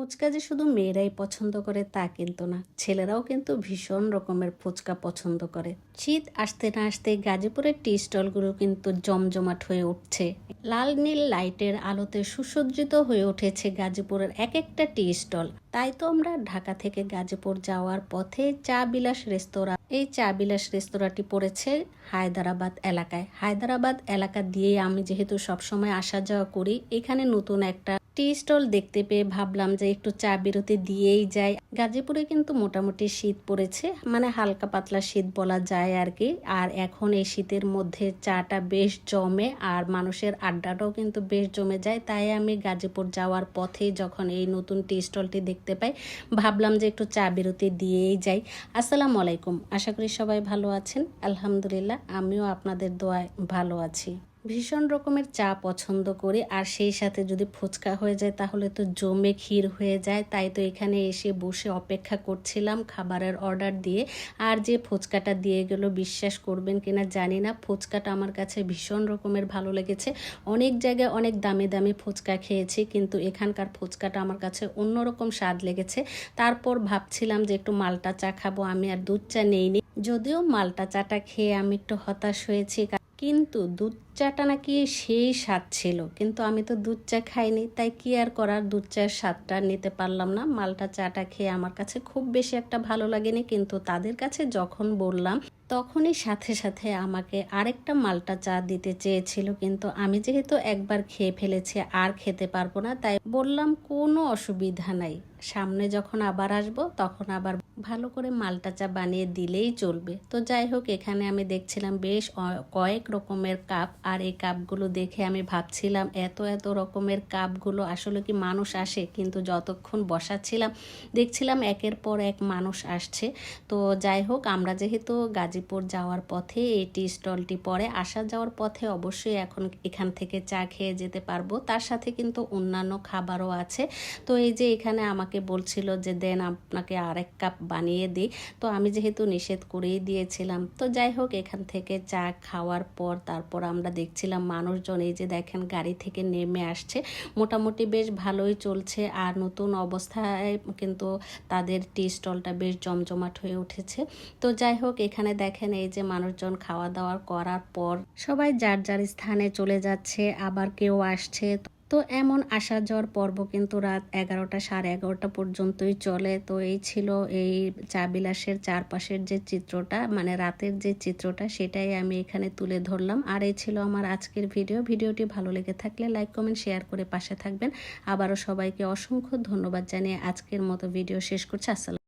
ফুচকা যে শুধু মেয়েরাই পছন্দ করে তা কিন্তু না। ছেলেরাও কিন্তু ভীষণ রকমের ফুচকা পছন্দ করে। শীত আসতে না আসতে গাজীপুরের টি স্টলগুলো কিন্তু জমজমাট হয়ে উঠছে। লাল নীল লাইটের আলোতে সুসজ্জিত হয়ে উঠেছে গাজীপুরের এক একটা টি স্টল। তাই তো আমরা ঢাকা থেকে গাজীপুর যাওয়ার পথে চা বিলাস রেস্তোরাঁ। এই চা বিলাস রেস্তোরাঁটি পড়েছে হায়দ্রাবাদ এলাকায়। হায়দ্রাবাদ এলাকা দিয়ে আমি যেহেতু সবসময় আসা যাওয়া করি, এখানে নতুন একটা টি স্টল দেখতে পেয়ে ভাবলাম যে একটু চা বিরতি দিয়েই যাই। গাজীপুরে কিন্তু মোটামুটি শীত পড়েছে মানে হালকা পাতলা শীত বলা যায় আর কি। আর এখন এই শীতের মধ্যে চাটা বেশ জমে আর মানুষের আড্ডাটাও কিন্তু বেশ জমে যায়। তাই আমি গাজীপুর যাওয়ার পথে যখন এই নতুন টি স্টলটি দেখতে পাই, ভাবলাম যে একটু চা বিরতি দিয়েই যাই। আসসালামু আলাইকুম, আশা করি সবাই ভালো আছেন। আলহামদুলিল্লাহ, আমিও আপনাদের দোয়ায় ভালো আছি। ভীষণ রকমের চা পছন্দ করি, আর সেই সাথে যদি ফুচকা হয়ে যায় তাহলে তো জমে ক্ষীর হয়ে যায়, তাই তো এখানে এসে বসে অপেক্ষা করছিলাম খাবারের অর্ডার দিয়ে। আর যে ফুচকাটা দিয়ে গেল বিশ্বাস করবেন কিনা জানি না, ফুচকাটা আমার কাছে ভীষণ রকমের ভালো লেগেছে। অনেক জায়গায় অনেক দামি দামি ফুচকা খেয়েছি, কিন্তু এখানকার ফুচকাটা আমার কাছে অন্যরকম স্বাদ লেগেছে। তারপর ভাবছিলাম যে একটু মালটা চা খাব, আমি আর দুধ চা নেইনি। যদিও মালটা চাটা খেয়ে আমি একটু হতাশ হয়েছি কিন্তু দুধ চাটা নাকি সেই স্বাদ ছিল। কিন্তু আমি তো দুধ চা খাইনি, তাই কি আর করার? দুধ চায়ের স্বাদটা নিতে পারলাম না। মালটা চাটা খেয়ে আমার কাছে খুব বেশি একটা ভালো লাগেনি, কিন্তু তাদের কাছে যখন বললাম, তখনই সাথে সাথে আমাকে আরেকটা মালটা চা দিতে চেয়েছিল। কিন্তু আমি যেহেতু একবার খেয়ে ফেলেছি, আর খেতে পারব না, তাই বললাম কোনো অসুবিধা নাই। সামনে যখন আবার আসব, তখন আবার ভালো করে মালটা চা বানিয়ে দিলেই চলবে। তো যাই হোক, এখানে আমি দেখছিলাম বেশ কয়েক রকমের কাপ, আর এই কাপগুলো দেখে আমি ভাবছিলাম, এত এত রকমের কাপগুলো আসলে কি মানুষ আসে? কিন্তু যতক্ষণ বসাচ্ছিলাম, দেখছিলাম একের পর এক মানুষ আসছে। তো যাই হোক, আমরা যেহেতু গাজীপুর যাওয়ার পথে এই টি স্টলটি পরে, আসা যাওয়ার পথে অবশ্যই এখন এখান থেকে চা খেয়ে যেতে পারব। তার সাথে কিন্তু অন্যান্য খাবারও আছে। তো এই যে এখানে আমাকে বলছিল যে, দেন আপনাকে আরেক কাপ বানিয়ে দিই। তো আমি যেহেতু নিষেধ করেই দিয়েছিলাম। তো যাই হোক, এখান থেকে চা খাওয়ার পর তারপর আমরা দেখছিলাম মানুষজন এই যে দেখেন গাড়ি থেকে নেমে আসছে। মোটামুটি বেশ ভালোই চলছে আর নতুন অবস্থায় কিন্তু তাদের টি স্টলটা বেশ জমজমাট হয়ে উঠেছে। তো যাই হোক, এখানে দেখেন এই যে মানুষজন খাওয়া দাওয়া করার পর সবাই যার যার স্থানে চলে যাচ্ছে, আবার কেউ আসছে। তো এমন আসা যাওয়ার পর্ব কিন্তু রাত এগারোটা সাড়ে এগারোটা পর্যন্তই চলে। তো এই ছিল এই চা বিলাসের চারপাশের যে চিত্রটা মানে রাতের যে চিত্রটা, সেটাই আমি এখানে তুলে ধরলাম। আর এই ছিল আমার আজকের ভিডিও। ভিডিওটি ভালো লেগে থাকলে লাইক, কমেন্ট, শেয়ার করে পাশে থাকবেন। আবারও সবাইকে অসংখ্য ধন্যবাদ জানিয়ে আজকের মতো ভিডিও শেষ করছি। আসসালাম